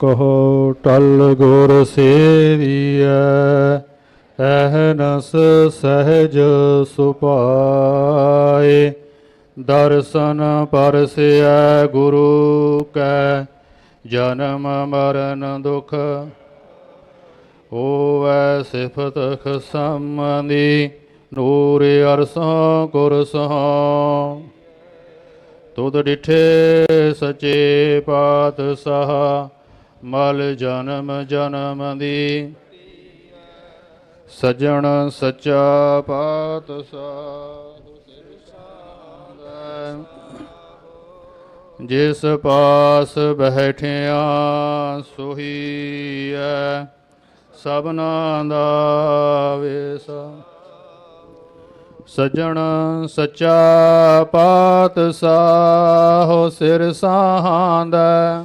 ਕਹੋ, ਟਲ ਗੁਰ ਸੇਵੀਐ ਅਹਨਸ ਸਹਿਜ ਸੁਪਾਏ ਦਰਸ਼ਨ ਪਰਸਿਐ ਗੁਰੂ ਕੈ, ਜਨਮ ਮਰਨ ਦੁਖ ਹੋਵੈ ਸਿਫਤ ਖਸਮਦੀ, ਨੂਰ ਅਰਸੋਂ ਕੁਰਸੋਂ ਤੁਧ ਡਿਠੇ ਸਚੇ ਪਾਤਸ਼ਾਹ ਮਲ ਜਨਮ ਜਨਮ ਦੀ। ਸਜਣ ਸੱਚਾ ਪਾਤਸ਼ਾਹ ਜਿਸ ਪਾਸ ਬੈਠਿਆ ਸੋਹੀਐ ਸਭਨਾ ਦਾ ਵੇਸਾ। ਸਜਣ ਪਾਤ ਪਾਤਸ਼ਾਹ ਸਿਰ ਸਾਹਾਂਦਾ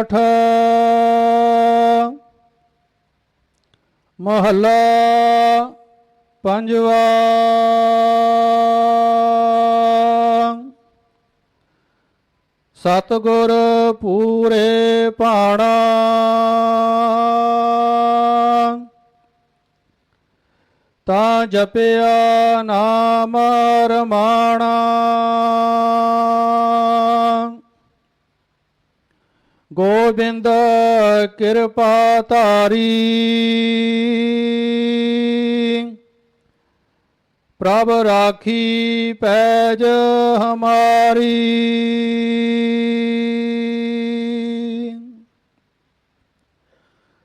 ਸੋਰਠ ਮਹੱਲਾ ਪੰਜਵਾ। ਸਤਗੁਰ ਪੂਰੇ ਪਾਣਾ। ਤਾਂ ਜਪਿਆ ਨਾਮ ਰਮਾਣਾ। ਗੋਬਿੰਦ ਕਿਰਪਾ ਧਾਰੀ। ਪ੍ਰਭ ਰਾਖੀ ਪੈਜ ਹਮਾਰੀ।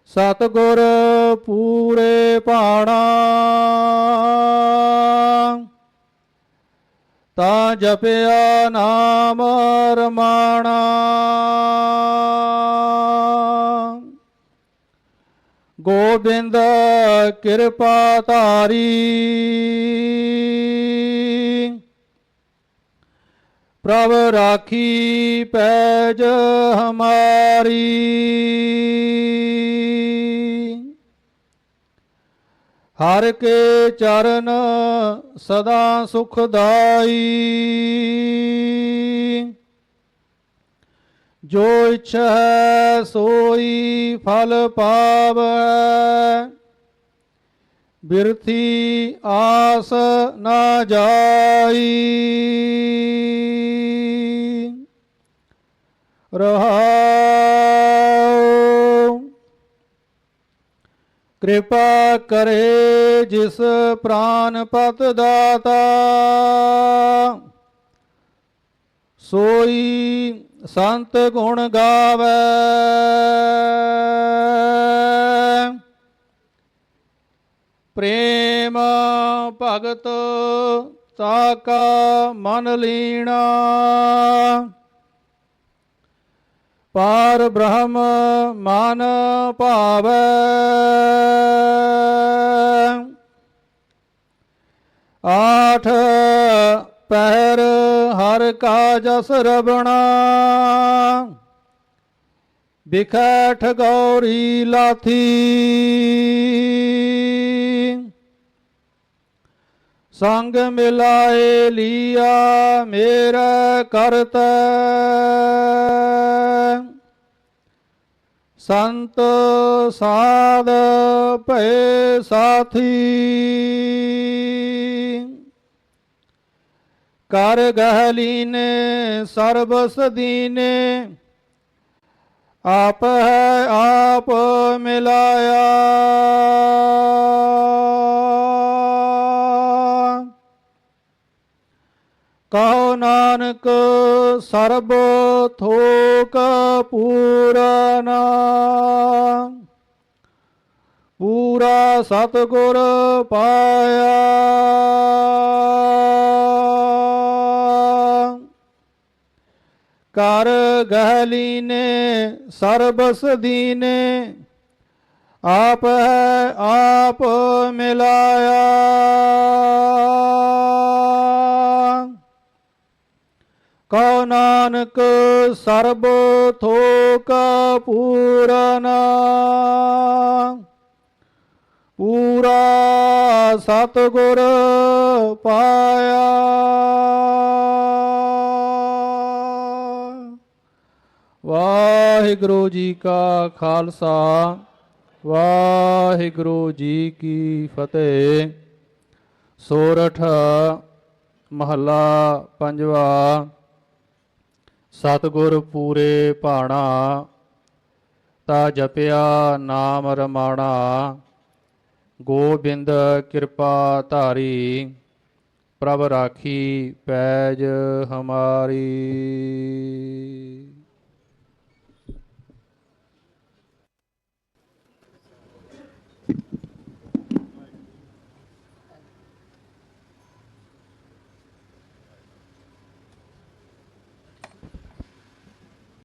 ਸਤਗੁਰ ਪੂਰੇ ਪਾਣਾ। ਤਾਂ ਜਪਿਆ ਨਾਮ ਰਮਾਣਾ। ਗੋਬਿੰਦ ਕਿਰਪਾ ਧਾਰੀ। ਪ੍ਰਭ ਰਾਖੀ ਪੈਜ ਹਮਾਰੀ। ਹਰ ਕੇ ਚਰਨ ਸਦਾ ਸੁਖਦਾਈ। ਜੋ ਇੱਛਾ ਹੈ ਸੋਈ ਫਲ ਪਾਵੈ। ਬਿਰਥੀ ਆਸ ਨਾ ਜਾਈ। ਰਹਾਉ। ਕਿਰਪਾ ਕਰੇ ਜਿਸ ਪ੍ਰਾਨ ਪਤ ਦਾਤਾ ਸੋਈ ਸੰਤ ਗੁਣ ਗਾਵੇ। ਪ੍ਰੇਮ ਭਗਤ ਤਾਕਾ ਮਨ ਲੀਣਾ। ਪਾਰ ਬ੍ਰਹਮ ਮਨ ਭਾਵੈ। ਆਠ ਪਹਿਰ ਹਰ ਕਾ ਜਸ ਰਬਣਾ ਬਿਖੈਠ ਗੌਰੀ ਲਾਥੀ। ਸੰਗ ਮਿਲਾਏ ਲੀਆ, ਮੇਰਾ ਕਰਤੈ। ਸੰਤ ਸਾਧ ਭਏ ਸਾਥੀ। ਕਰ ਗਹਲੀਨੇ ਸਰਬਸ ਦੀਨੇ। ਆਪ ਹੈ ਆਪ ਮਿਲਾਇਆ। ਕਹੋ ਨਾਨਕ ਸਰਬ ਥੋਕ ਪੂਰਨਾ। ਪੂਰਾ ਸਤਗੁਰ ਪਾਇਆ। ਕਰ ਗਹਿਲੀ ਨੇ ਸਰਬਸ ਦੀਨੇ ਆਪ ਹੈ ਆਪ ਮਿਲਾਇਆ। ਕਉ ਨਾਨਕ ਸਰਬ ਥੋਕ ਪੂਰਨਾ, ਪੂਰਾ ਸਤਿਗੁਰ ਪਾਇਆ। ਵਾਹਿਗੁਰੂ ਜੀ ਕਾ ਖਾਲਸਾ, ਵਾਹਿਗੁਰੂ ਜੀ ਕੀ ਫਤਿਹ। ਸੋਰਠ ਮਹੱਲਾ ਪੰਜਵਾ, ਸਤਿਗੁਰ ਪੂਰੇ ਭਾਣਾ, ਤਾ ਜਪਿਆ ਨਾਮ ਰਮਾਣਾ, ਗੋਬਿੰਦ ਕਿਰਪਾ ਧਾਰੀ, ਪ੍ਰਭ ਰਾਖੀ ਪੈਜ ਹਮਾਰੀ।